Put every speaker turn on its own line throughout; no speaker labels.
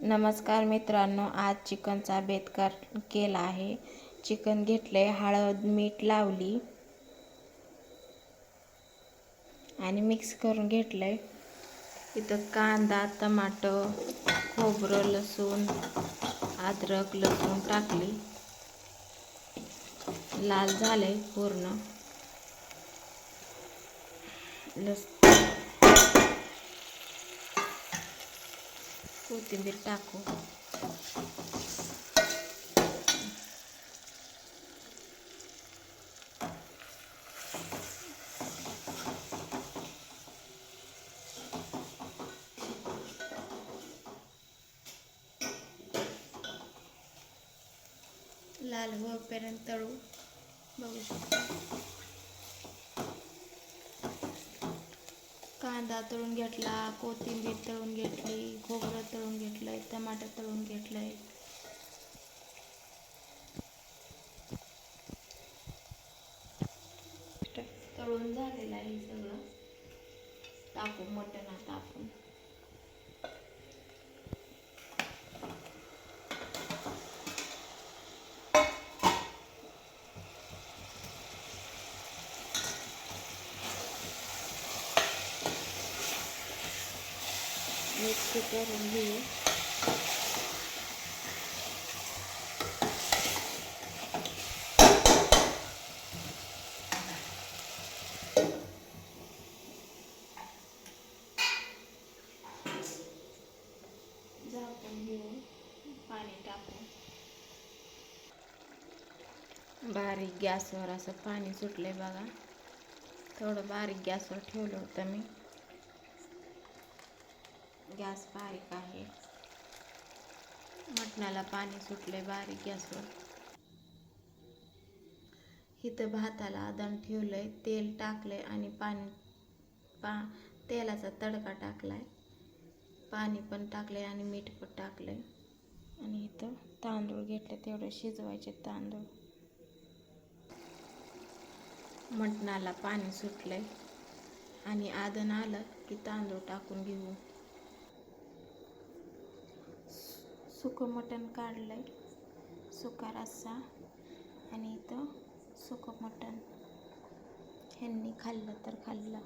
नमस्कार मित्रांनो आज चिकनचा बेत कर केला आहे. चिकन घेतलं आहे हळद मीठ लावली. आणि मिक्स करून घेतलं आहे इथं कांदा टमाटो खोबरं लसूण अद्रक लसूण टाकली. लाल झाले पूर्ण. लस कोथिंबीर टाकू. लाल होईपर्यंत तळू. बघू शकता. कांदा तळून घेतला कोथिंबीर तळून घेतली खोबरं तळून घेतलंय टमाटर तळून घेतलंय. तळून झालेलं आहे सगळं. टाकू मटण आता आपण. मिक्स करून घेऊ. झाकून घेऊ पाणी टाकून बारीक गॅसवर असं पाणी सुटलंय बघा. थोडं बारीक गॅसवर ठेवलं होतं मी. गॅस बारीक आहे. मटणाला पाणी सुटले बारीक गॅसवर. इथं भाताला आदण ठेवलंय तेल टाकलंय आणि पाणी पा तेलाचा तडका टाकलाय. पाणी पण टाकलंय आणि मीठ पण टाकलंय. आणि इथं तांदूळ घेतले तेवढे शिजवायचे तांदूळ. मटणाला पाणी सुटलंय. आणि आदन आलं की तांदूळ टाकून घेऊ. सुकं मटण आहे सुका रस्सा आणि इथं सुकं मटण. ह्यांनी खाल्लं तर खाल्लं.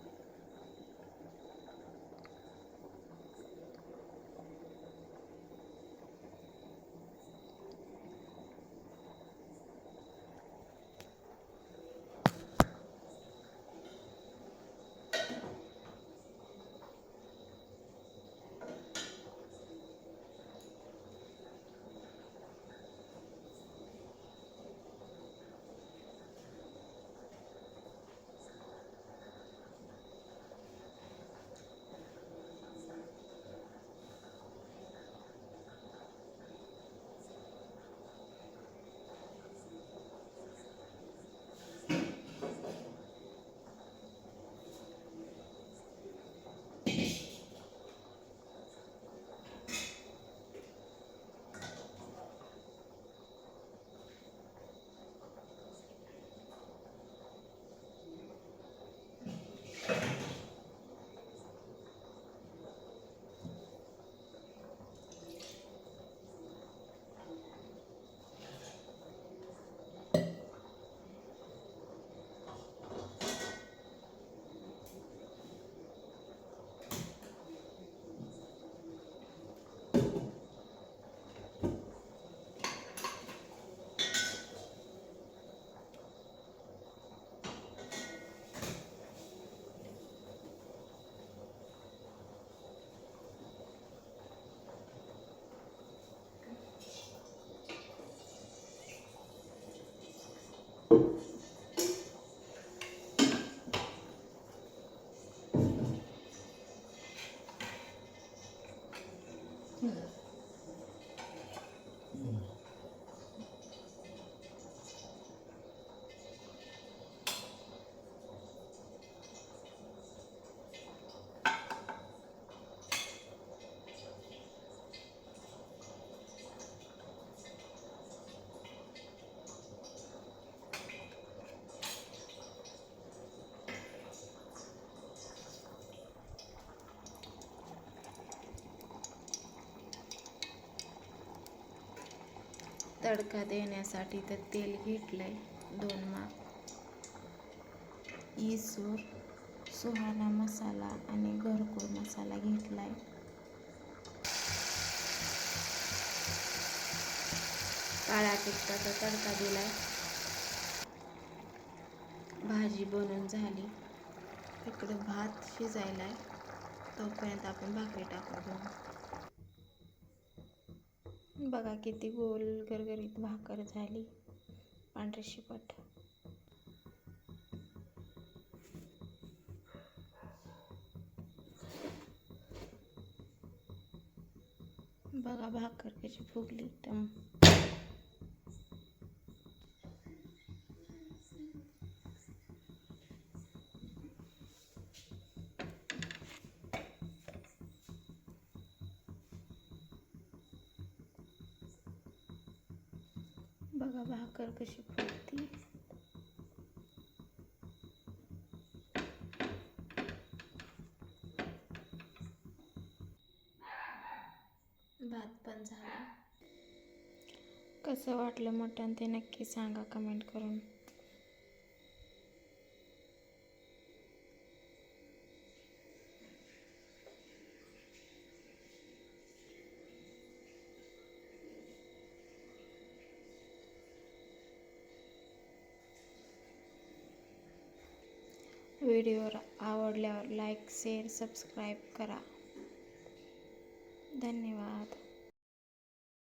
तडका देण्यासाठी तर तेल घेतलंय. दोन माप. इसूर सुहाणा मसाला आणि घरकुल मसाला घेतलाय. काळा तिखटाचा तडका दिलाय. भाजी बनवून झाली. इकडं भात शिजायलाय. तोपर्यंत आपण भाकरी टाकून घेऊ. बघा किती गोल गरगरीत भाकर झाली. पांढरी शिपट. बघा भाकर कशी फुगली एकदम. बघा भाकर कशी फुटती भात पण झाला. कसं वाटलं मटण ते नक्की सांगा कमेंट करून. व्हिडिओ आवडल्यावर लाईक शेअर सबस्क्राईब करा. धन्यवाद.